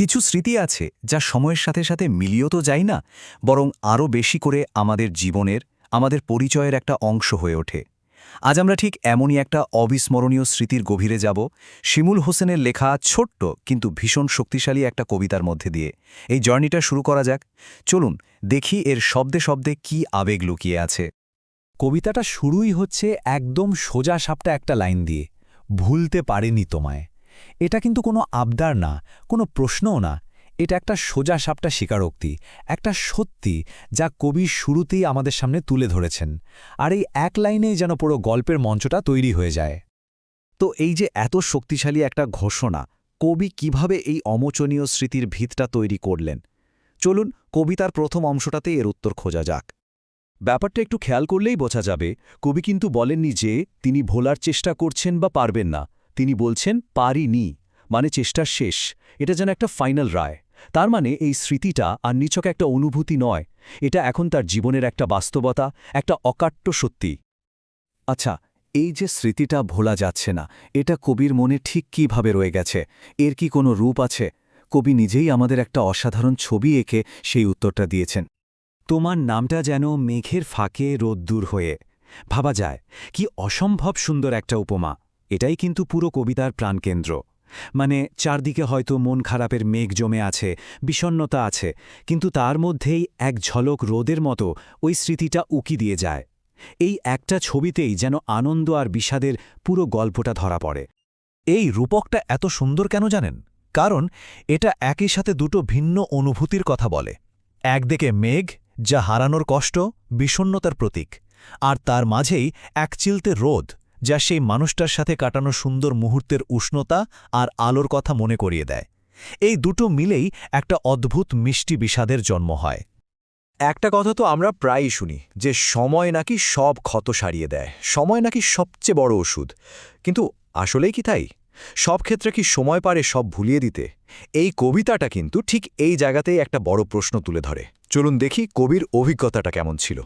কিছু স্মৃতি আছে যা সময়ের সাথে সাথে মিলিয়েও তো যায় না, বরং আরও বেশি করে আমাদের জীবনের, আমাদের পরিচয়ের একটা অংশ হয়ে ওঠে। আজ আমরা ঠিক এমনই একটা অবিস্মরণীয় স্মৃতির গভীরে যাব, শিমুল হোসেনের লেখা ছোট্ট কিন্তু ভীষণ শক্তিশালী একটা কবিতার মধ্যে দিয়ে। এই জার্নিটা শুরু করা যাক। চলুন, দেখি এর শব্দে শব্দে কি আবেগ লুকিয়ে আছে। কবিতাটা শুরুই হচ্ছে একদম সোজা সাপটা একটা লাইন দিয়ে, ভুলতে পারেনি তোমায়। এটা কিন্তু কোনো আবদার না, কোনো প্রশ্নও না। এটা একটা সোজা সাপটা স্বীকারোক্তি, একটা সত্যি যা কবি শুরুতেই আমাদের সামনে তুলে ধরেছেন। আর এই এক লাইনেই যেন পুরো গল্পের মঞ্চটা তৈরি হয়ে যায়। তো এই যে এত শক্তিশালী একটা ঘোষণা, কবি কীভাবে এই অমোচনীয় স্মৃতির ভিতটা তৈরি করলেন? চলুন কবিতার প্রথম অংশটাতে এর উত্তর খোঁজা যাক। ব্যাপারটা একটু খেয়াল করলেই বোঝা যাবে, কবি কিন্তু বলেননি যে তিনি ভোলার চেষ্টা করছেন বা পারবেন না। তিনি বলছেন পারিনি মানে চেষ্টার শেষ। এটা যেন একটা ফাইনাল রায়। তার মানে এই স্মৃতিটা আর নিছক একটা অনুভূতি নয়। এটা এখন তার জীবনের একটা বাস্তবতা, একটা অকাট্য সত্যি। আচ্ছা এই যে স্মৃতিটা ভোলা যাচ্ছে না, এটা কবির মনে ঠিক কীভাবে রয়ে গেছে? এর কি কোনো রূপ আছে? কবি নিজেই আমাদের একটা অসাধারণ ছবি এঁকে সেই উত্তরটা দিয়েছেন। তোমার নামটা যেন মেঘের ফাঁকে রোদ্দুর হয়ে। ভাবা যায়, কি অসম্ভব সুন্দর একটা উপমা। এটাই কিন্তু পুরো কবিতার প্রাণকেন্দ্র। মানে চারদিকে হয়তো মন খারাপের মেঘ জমে আছে বিষণ্নতা আছে, কিন্তু তার মধ্যেই এক ঝলক রোদের মতো ওই স্মৃতিটা উকি দিয়ে যায়। এই একটা ছবিতেই যেন আনন্দ আর বিষাদের পুরো গল্পটা ধরা পড়ে। এই রূপকটা এত সুন্দর কেন জানেন? কারণ এটা একই সাথে দুটো ভিন্ন অনুভূতির কথা বলে। একদিকে মেঘ, যা হারানোর কষ্ট বিষণ্নতার প্রতীক, আর তার মাঝেই এক চিলতে রোদ যা সেই মানুষটার সাথে কাটানো সুন্দর মুহূর্তের উষ্ণতা আর আলোর কথা মনে করিয়ে দেয়। এই দুটো মিলেই একটা অদ্ভুত মিষ্টি বিষাদের জন্ম হয়। একটা কথা তো আমরা প্রায়ই শুনি যে সময় নাকি সব ক্ষত সারিয়ে দেয়, সময় নাকি সবচেয়ে বড় ওষুধ। কিন্তু আসলেই কি তাই? সব ক্ষেত্রে কি সময় পারে সব ভুলিয়ে দিতে? এই কবিতাটা কিন্তু ঠিক এই জায়গাতেই একটা বড় প্রশ্ন তুলে ধরে। চলুন দেখি কবির অভিজ্ঞতাটা কেমন ছিল।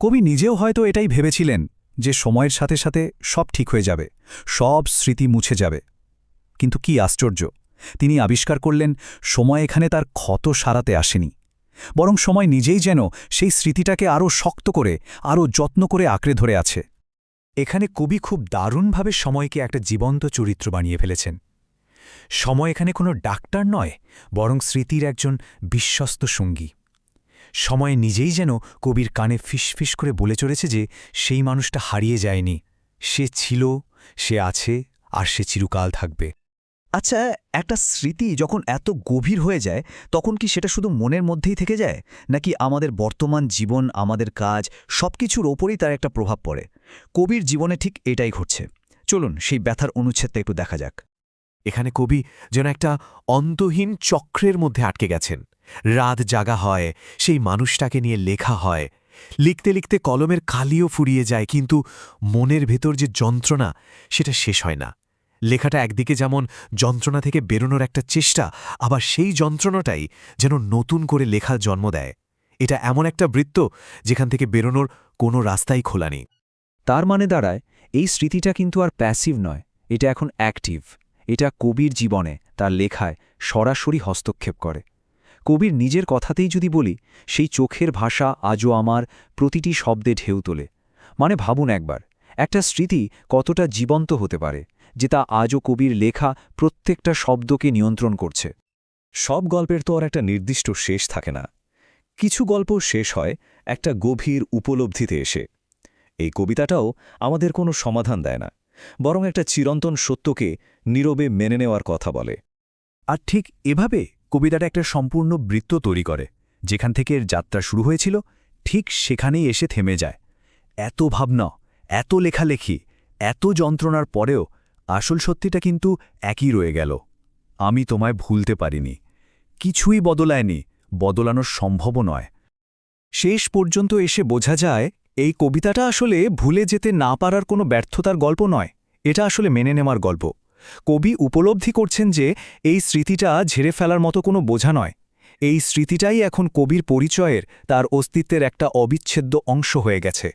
কবি নিজেও হয়তো এটাই ভেবেছিলেন যে সময়ের সাথে সাথে সব ঠিক হয়ে যাবে, সব স্মৃতি মুছে যাবে। কিন্তু কি আশ্চর্য, তিনি আবিষ্কার করলেন, সময় এখানে তার ক্ষত সারাতে আসেনি। বরং সময় নিজেই যেন সেই স্মৃতিটাকে আরও শক্ত করে, আরও যত্ন করে আঁকড়ে ধরে আছে। এখানে কবি খুব দারুণভাবে সময়কে একটা জীবন্ত চরিত্র বানিয়ে ফেলেছেন। সময় এখানে কোনো ডাক্তার নয়, বরং স্মৃতির একজন বিশ্বস্ত সঙ্গী। সময় নিজেই যেন কবির কানে ফিসফিস করে বলে চলেছে যে সেই মানুষটা হারিয়ে যায়নি। সে ছিল, সে আছে, আর সে চিরকাল থাকবে। আচ্ছা একটা স্মৃতি যখন এত গভীর হয়ে যায়, তখন কি সেটা শুধু মনের মধ্যেই থেকে যায়? নাকি আমাদের বর্তমান জীবন, আমাদের কাজ সব কিছুর ওপরেই তার একটা প্রভাব পড়ে? কবির জীবনে ঠিক এটাই ঘটছে। চলুন সেই ব্যথার অনুচ্ছেদটা একটু দেখা যাক। এখানে কবি যেন একটা অন্তহীন চক্রের মধ্যে আটকে গেছেন। রাত জাগা হয়, সেই মানুষটাকে নিয়ে লেখা হয়। লিখতে লিখতে কলমের কালিও ফুরিয়ে যায়, কিন্তু মনের ভেতর যে যন্ত্রণা, সেটা শেষ হয় না। লেখাটা একদিকে যেমন যন্ত্রণা থেকে বেরোনোর একটা চেষ্টা, আবার সেই যন্ত্রণাটাই যেন নতুন করে লেখার জন্ম দেয়। এটা এমন একটা বৃত্ত, যেখান থেকে বেরোনোর কোনো রাস্তাই খোলা নেই। তার মানে দাঁড়ায়, এই স্মৃতিটা কিন্তু আর প্যাসিভ নয়, এটা এখন অ্যাক্টিভ। এটা কবির জীবনে তার লেখায় সরাসরি হস্তক্ষেপ করে। কবির নিজের কথাতেই যদি বলি, সেই চোখের ভাষা আজও আমার প্রতিটি শব্দে ঢেউ তোলে। মানে ভাবুন একবার, একটা স্মৃতি কতটা জীবন্ত হতে পারে, যে তা আজও কবির লেখা প্রত্যেকটা শব্দকে নিয়ন্ত্রণ করছে। সব গল্পের তো আর একটা নির্দিষ্ট শেষ থাকে না। কিছু গল্প শেষ হয় একটা গভীর উপলব্ধিতে এসে। এই কবিতাটাও আমাদের কোনো সমাধান দেয় না। বরং একটা চিরন্তন সত্যকে নীরবে মেনে নেওয়ার কথা বলে। আর ঠিক এভাবে কবিতাটা একটা সম্পূর্ণ বৃত্ত তৈরি করে। যেখান থেকে এর যাত্রা শুরু হয়েছিল, ঠিক সেখানেই এসে থেমে যায়। এত ভাবনা, এত লেখালেখি, এত যন্ত্রণার পরেও আসল সত্যিটা কিন্তু একই রয়ে গেল। আমি তোমায় ভুলতে পারিনি। কিছুই বদলায়নি, বদলানোর সম্ভবও নয়। শেষ পর্যন্ত এসে বোঝা যায় এই কবিতাটা আসলে ভুলে যেতে না পারার কোনো ব্যর্থতার গল্প নয়, এটা আসলে মেনে নেওয়ার গল্প। কবি উপলব্ধি করছেন যে এই স্মৃতিটা ঝেড়ে ফেলার মতো কোনো বোঝা নয়। এই স্মৃতিটাই এখন কবির পরিচয়ের, তার অস্তিত্বের একটা অবিচ্ছেদ্য অংশ হয়ে গেছে।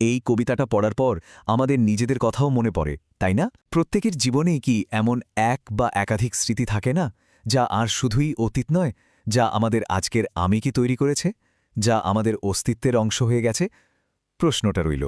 এই কবিতাটা পড়ার পর আমাদের নিজেদের কথাও মনে পড়ে, তাই না? প্রত্যেকের জীবনেই কি এমন এক বা একাধিক স্মৃতি থাকে না, যা আর শুধুই অতীত নয়, যা আমাদের আজকের আমি কি তৈরি করেছে, যা আমাদের অস্তিত্বের অংশ হয়ে গেছে প্রশ্নটা রইল।